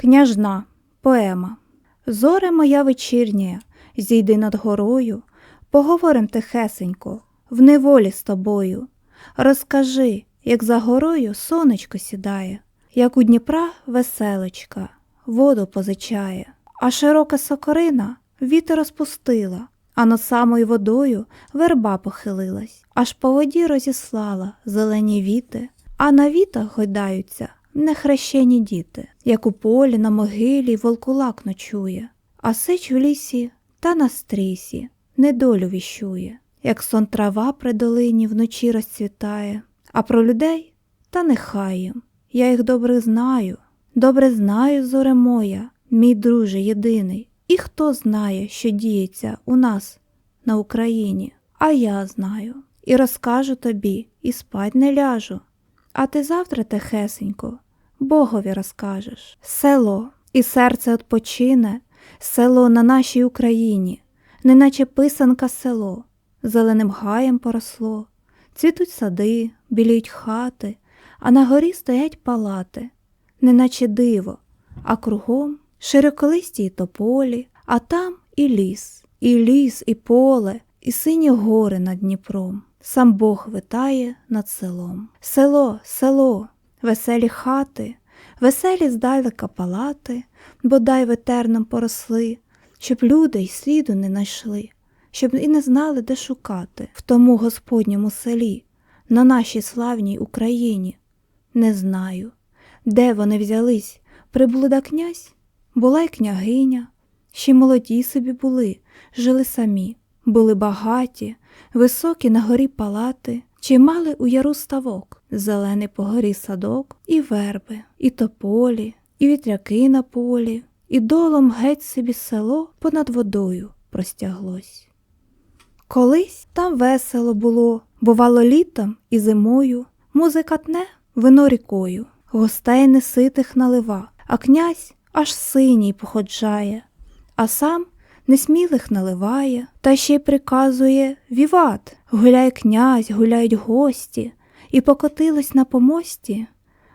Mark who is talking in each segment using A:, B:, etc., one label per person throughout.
A: Княжна поема. Зоре моя вечірня, зійди над горою, поговорим тихесенько, в неволі з тобою. Розкажи, як за горою сонечко сідає, як у Дніпра веселочка, воду позичає, а широка сокорина вітер розпустила, а над самою водою верба похилилась, аж по воді розіслала зелені віти, а на вітах гойдаються нехрещені діти, як у полі на могилі волкулак ночує, а сич в лісі та на стрісі недолю віщує, як сон трава при долині вночі розцвітає, а про людей та нехай їм. Я їх добре знаю, добре знаю, зоре моя, мій друже єдиний, і хто знає, що діється у нас на Україні, а я знаю, і розкажу тобі, і спать не ляжу. А ти завтра тихесенько Богові розкажеш. Село, і серце odpoчине, село на нашій Україні, неначе писанка село, зеленим гаєм поросло, цвітуть сади, біліють хати, а на горі стоять палати, неначе диво, а кругом широколисті й тополі, а там і ліс, і ліс, і поле, і сині гори над Дніпром. Сам Бог витає над селом. Село, село, веселі хати, веселі здалека палати, бодай ветерном поросли, щоб люди й сліду не найшли, щоб і не знали, де шукати. В тому Господньому селі, на нашій славній Україні. Не знаю, де вони взялись, приблуда князь, була й княгиня, ще молоді собі були, жили самі, були багаті, високі на горі палати, чи мали у яру ставок, зелений по горі садок, і верби, і тополі, і вітряки на полі, і долом геть собі село понад водою простяглось. Колись там весело було, бувало літом і зимою, музика тне вино рікою, гостей неситих налива, а князь аж синій походжає, а сам несмілих наливає, та ще й приказує Віват, гуляй князь, гуляють гості, і покотилась на помості,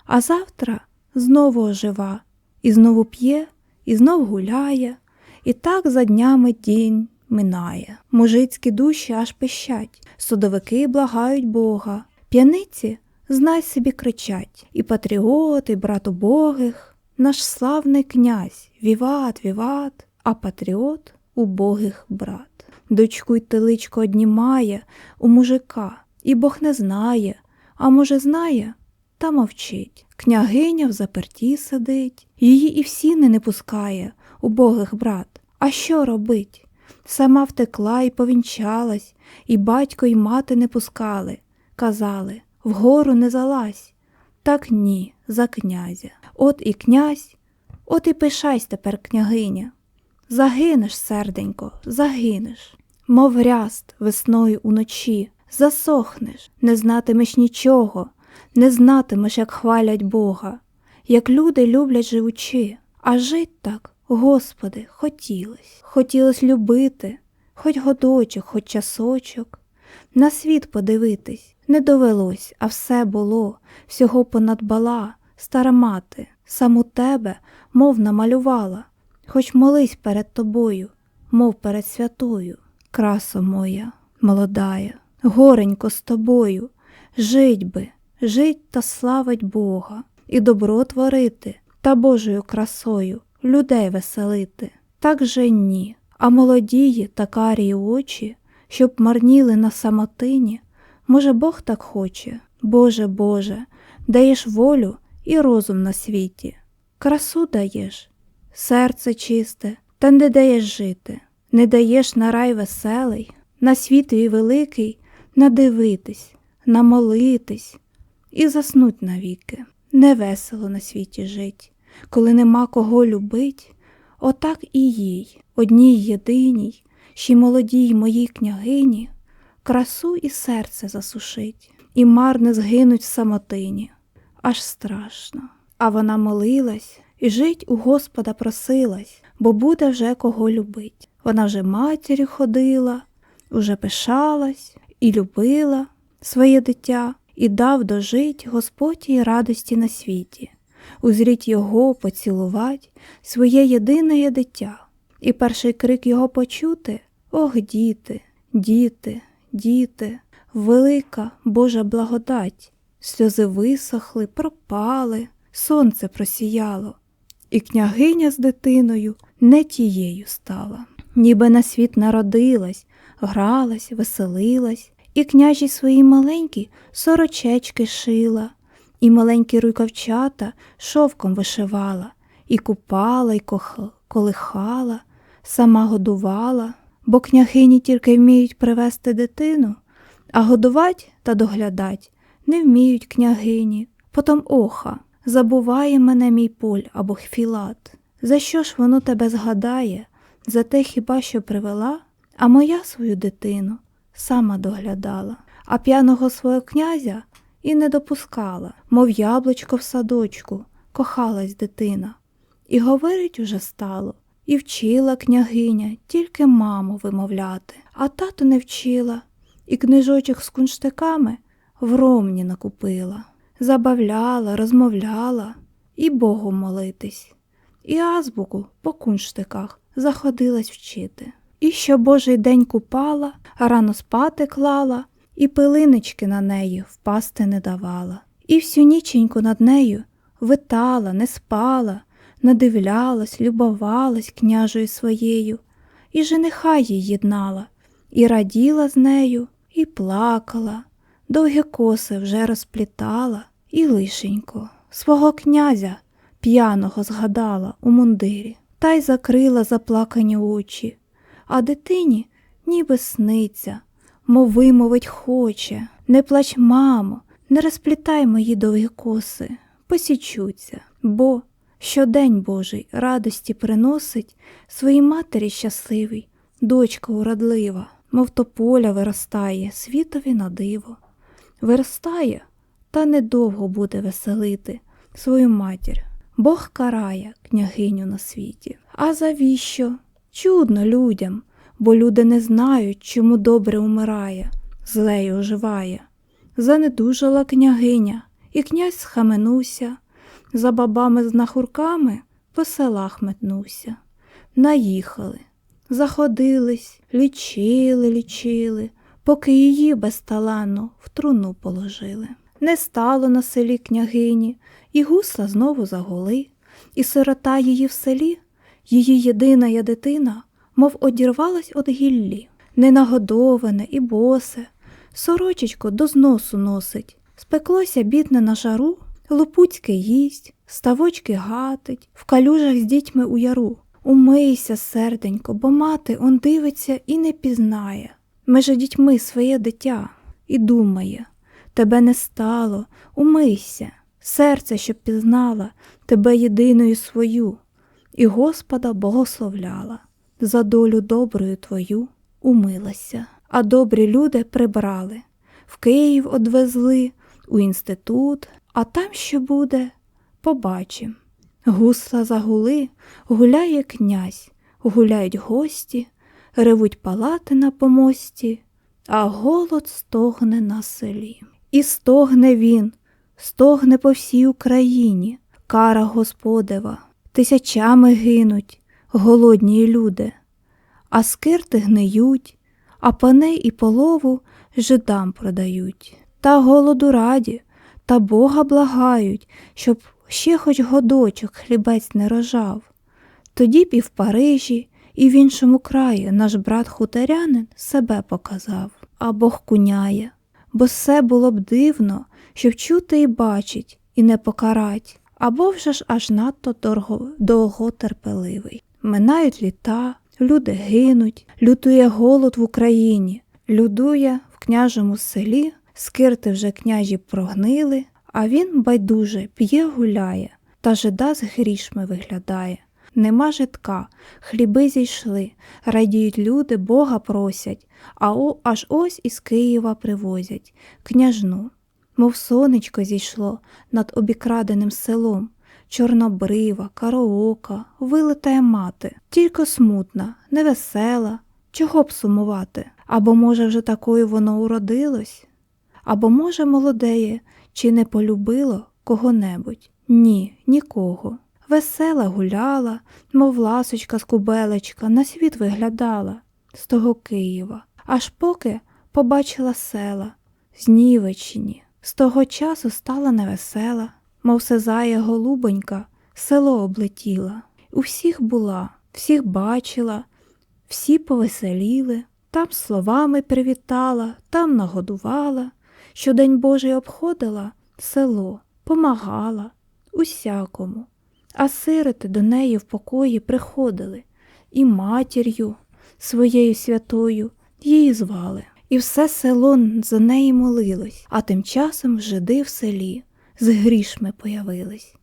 A: а завтра знову ожива, і знову п'є, і знов гуляє, і так за днями дінь минає. Мужицькі душі аж пищать, судовики благають Бога, п'яниці знай собі кричать, і патріоти, і брат убогих, наш славний князь, віват, віват, а патріот убогих брат. Дочку й теличко однімає у мужика, і Бог не знає, а може, знає, та мовчить. Княгиня в заперті сидить, її і всі не пускає, убогих брат. А що робить? Сама втекла і повінчалась, і батько, і мати не пускали. Казали вгору не залазь. Так ні, за князя. От і князь, от і пишайсь тепер, княгиня. Загинеш, серденько, загинеш, мов ряст весною уночі, засохнеш, не знатимеш нічого, не знатимеш, як хвалять Бога, як люди люблять живучи, а жить так, Господи, хотілось, хотілось любити, хоч годочок, хоч часочок, на світ подивитись не довелось, а все було, всього понадбала, стара мати, саму тебе, мов намалювала. Хоч молись перед тобою, мов перед святою, красо моя, молодая, горенько з тобою, жить би, жить та славить Бога, і добро творити та Божою красою людей веселити. Так же ні, а молодії та карії очі, щоб марніли на самотині, може, Бог так хоче, Боже Боже, даєш волю і розум на світі, красу даєш, серце чисте, та не даєш жити, не даєш на рай веселий, на світ твій великий надивитись, намолитись і заснуть навіки. Невесело на світі жить, коли нема кого любить, отак і їй, одній єдиній, ще й молодій моїй княгині, красу і серце засушить, і марне згинуть в самотині. Аж страшно. А вона молилась, і жить у Господа просилась, бо буде вже кого любить. Вона вже матір'ю ходила, уже пишалась і любила своє дитя, і дав дожить Господь їй радості на світі. узріть його, поцілувать, своє єдине дитя. І перший крик його почути Ох, діти, діти, діти, велика Божа благодать. Сльози висохли, пропали, сонце просіяло, і княгиня з дитиною не тією стала, ніби на світ народилась, гралась, веселилась, і княжі свої маленькі сорочечки шила, і маленькі руйковчата шовком вишивала, і купала, і колихала, сама годувала, бо княгині тільки вміють привести дитину, а годувать та доглядать не вміють княгині. Потом оха, забуває мене мій поль або хфілат. За що ж воно тебе згадає? За те хіба що привела, а моя свою дитину сама доглядала, а п'яного свого князя і не допускала, мов яблучко в садочку, кохалась дитина. І говорить уже стало, і вчила княгиня тільки маму вимовляти, а тату не вчила, і книжочок з кунштиками в ромні накупила, забавляла, розмовляла і Богу молитись, і азбуку по кунштиках заходилась вчити. І що Божий день купала, рано спати клала, і пилинички на неї впасти не давала, і всю ніченьку над нею витала, не спала, надивлялась, любовалась княжею своєю, і жениха їй єднала, і раділа з нею, і плакала, довгі коси вже розплітала, і лишенько свого князя п'яного згадала у мундирі, та й закрила заплакані очі, а дитині ніби сниться, мов вимовить хоче, не плач, мамо, не розплітай мої довгі коси, посічуться, бо щодень Божий радості приносить своїй матері щасливій, дочка уродлива, мов тополя виростає, світові на диво. Виростає, та недовго буде веселити свою матір. Бог карає княгиню на світі. А завіщо? Чудно людям, бо люди не знають, чому добре умирає, злею оживає. Занедужала княгиня, і князь схаменувся, за бабами з нахурками по селах метнувся. Наїхали, заходились, лічили, лічили, поки її безталанно в труну положили. Не стало на селі княгині, і гусла знову загули, і сирота її в селі, її єдина я дитина, мов одірвалась од гіллі, ненагодоване і босе, сорочечко до зносу носить, спеклося бідне на жару, лопуцьке їсть, ставочки гатить, в калюжах з дітьми у яру. Умийся, серденько, бо мати он дивиться і не пізнає. Меже дітьми своє дитя і думає, тебе не стало, умийся, серце, щоб пізнала тебе єдиною свою, і Господа богословляла, за долю доброю твою умилася. А добрі люди прибрали, в Київ одвезли, у інститут, а там що буде, побачим. Гусла загули, гуляє князь, гуляють гості, ревуть палати на помості, а голод стогне на селі. І стогне він, стогне по всій Україні, кара Господева, тисячами гинуть голодні люди, а скирти гниють, а паней і полову жидам продають. Та голоду раді, та Бога благають, щоб ще хоч годочок хлібець не рожав. Тоді б і в Парижі, і в іншому краї наш брат хуторянин себе показав, а Бог куняє, бо все було б дивно, щоб чути і бачить, і не покарать, або вже ж аж надто дорого, довготерпеливий. Минають літа, люди гинуть, лютує голод в Україні, людує в княжому селі, скирти вже княжі прогнили, а він байдуже п'є гуляє, та жида з грішми виглядає. Нема житка, хліби зійшли, радіють люди, Бога просять, а о, аж ось із Києва привозять княжну. Мов сонечко зійшло над обікраденим селом, чорнобрива, кароока, вилитає мати, тільки смутна, невесела, чого б сумувати? Або, може, вже такою воно уродилось, або, може, молодеє, чи не полюбило кого-небудь. Ні, нікого. Весела гуляла, мов ласочка з кубелечка, на світ виглядала з того Києва, аж поки побачила села з Нівеччині. З того часу стала невесела, мов сезає голубонька, село облетіла. У всіх була, всіх бачила, всі повеселіли, там словами привітала, там нагодувала, що День Божий обходила село, помагала усякому, а сироти до неї в покої приходили, і матір'ю своєю святою її звали. І все село за неї молилось, а тим часом жиди в селі з грішми появились.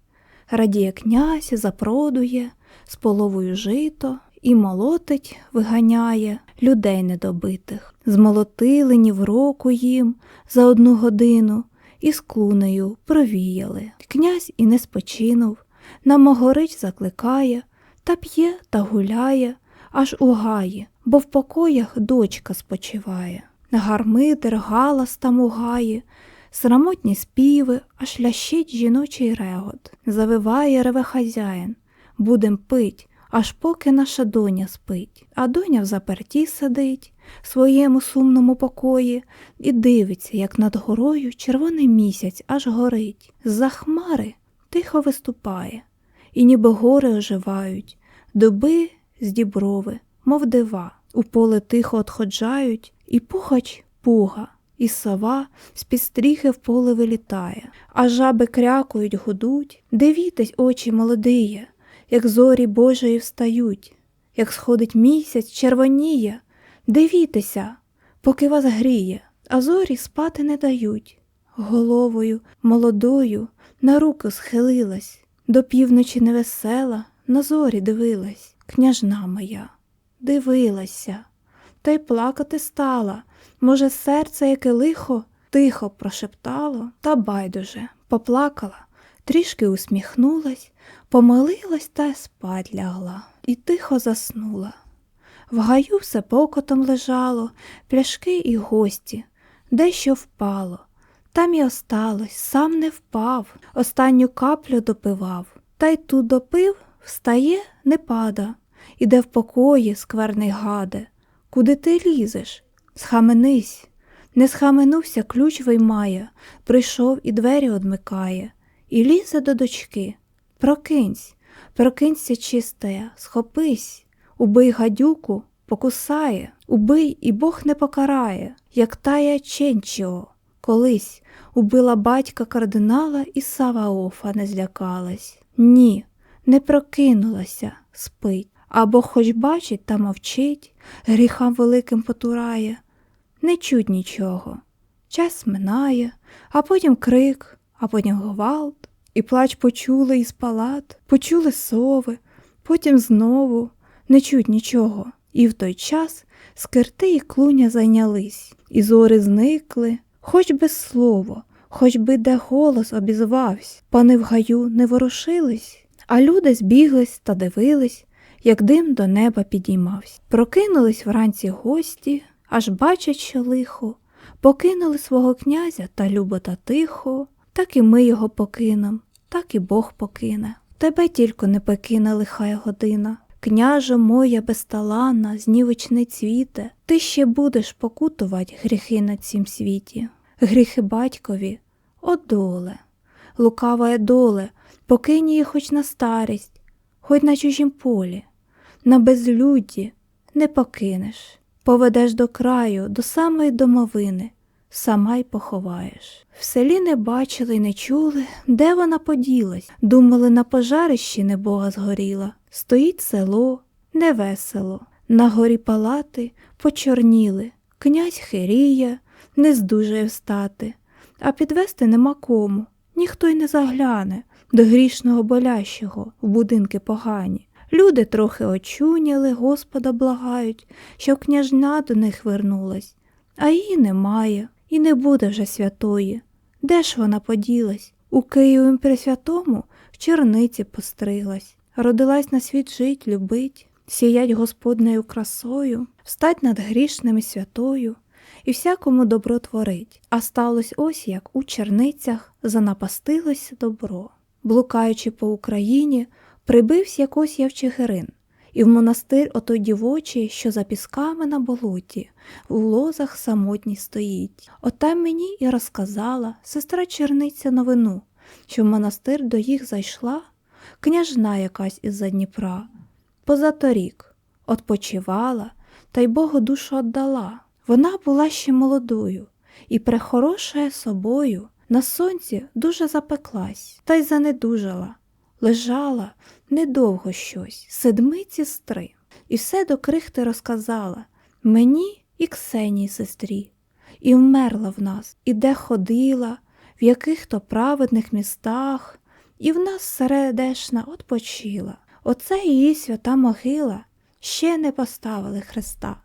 A: Радіє князь, запродує, з половою жито і молотить, виганяє людей недобитих. Змолотили ні в року їм за одну годину і з клунею провіяли. Князь і не спочинув, на могорич закликає, та п'є та гуляє, аж у гаї, бо в покоях дочка спочиває. Гармидер, галас там у гаї, срамотні співи, аж лящить жіночий регот. Завиває реве хазяїн, будем пить, аж поки наша доня спить. А доня в заперті сидить в своєму сумному покої і дивиться, як над горою червоний місяць аж горить. З-за хмари тихо виступає, і ніби гори оживають, дуби з діброви, мов дива, у поле тихо отходжають, і пугач пуга, і сова з під стріхи в поле вилітає, а жаби крякують, гудуть. Дивітесь, очі молодиє, як зорі Божої встають, як сходить місяць, червоніє. Дивітеся, поки вас гріє, а зорі спати не дають. Головою молодою на руку схилилась, до півночі невесела, на зорі дивилась, княжна моя, дивилася, та й плакати стала. Може, серце, яке лихо, тихо прошептало, та байдуже поплакала, трішки усміхнулась, помолилась та спать лягла і тихо заснула. В гаю все покотом лежало, пляшки і гості, дещо впало. Там і осталось, сам не впав, останню каплю допивав. Та й тут допив, встає, не пада, іде в покої, скверний гаде. Куди ти лізеш? Схаменись. Не схаменувся, ключ виймає, прийшов і двері одмикає, і лізе до дочки. Прокинься, прокинься чистая, схопись, убий гадюку, покусає, убий, і Бог не покарає, як тая Ченчіо. Колись убила батька кардинала і Саваофа не злякалась. Ні, не прокинулася, спить, або хоч бачить та мовчить, гріхам великим потурає, не чуть нічого. Час минає, а потім крик, а потім гвалт, і плач почули із палат, почули сови, потім знову не чуть нічого. І в той час скирти і клуня зайнялись, і зори зникли, хоч би слово, хоч би де голос обізвався, пани в гаю не ворушились, а люди збіглись та дивились, як дим до неба підіймався. Прокинулись вранці гості, аж бачать, що лихо, покинули свого князя та любо та тихо, так і ми його покинем, так і Бог покине. Тебе тільки не покине лихая година. Княже моя безталанна, знівечний цвіте, ти ще будеш покутувати гріхи на цім світі, гріхи батькові, о доле, лукава доле, покинь її хоч на старість, хоч на чужім полі, на безлюдді не покинеш, поведеш до краю, до самої домовини, сама й поховаєш. В селі не бачили й не чули, де вона поділась, думали, на пожарищі небога згоріла. Стоїть село, невесело, на горі палати почорніли, князь хиріє, не здужає встати, а підвести нема кому, ніхто й не загляне до грішного болящого в будинки погані. Люди трохи очуняли, Господа благають, щоб княжна до них вернулась, а її немає, і не буде вже святої. Де ж вона поділась? У Києві Пресвятому в черниці постриглась. Родилась на світ жить, любить, сіять Господнею красою, встать над грішними святою і всякому добро творить. А сталось ось як у черницях занапастилось добро. блукаючи по Україні, прибивсь якось я в Чигирин, і в монастир отой дівочий, що за пісками на болоті, в лозах самотній стоїть. Отам мені і розказала сестра черниця новину, що в монастир до їх зайшла княжна якась із-за Дніпра. Позаторік отпочивала, та й Богу душу отдала. Вона була ще молодою і прехорошає собою, на сонці дуже запеклась, та й занедужала. Лежала недовго щось, седмиці стри, і все до крихти розказала. Мені і Ксенії сестрі, і вмерла в нас, і де ходила, в яких то праведних містах, і в нас середешна отпочила. Оце її свята могила, ще не поставили Христа.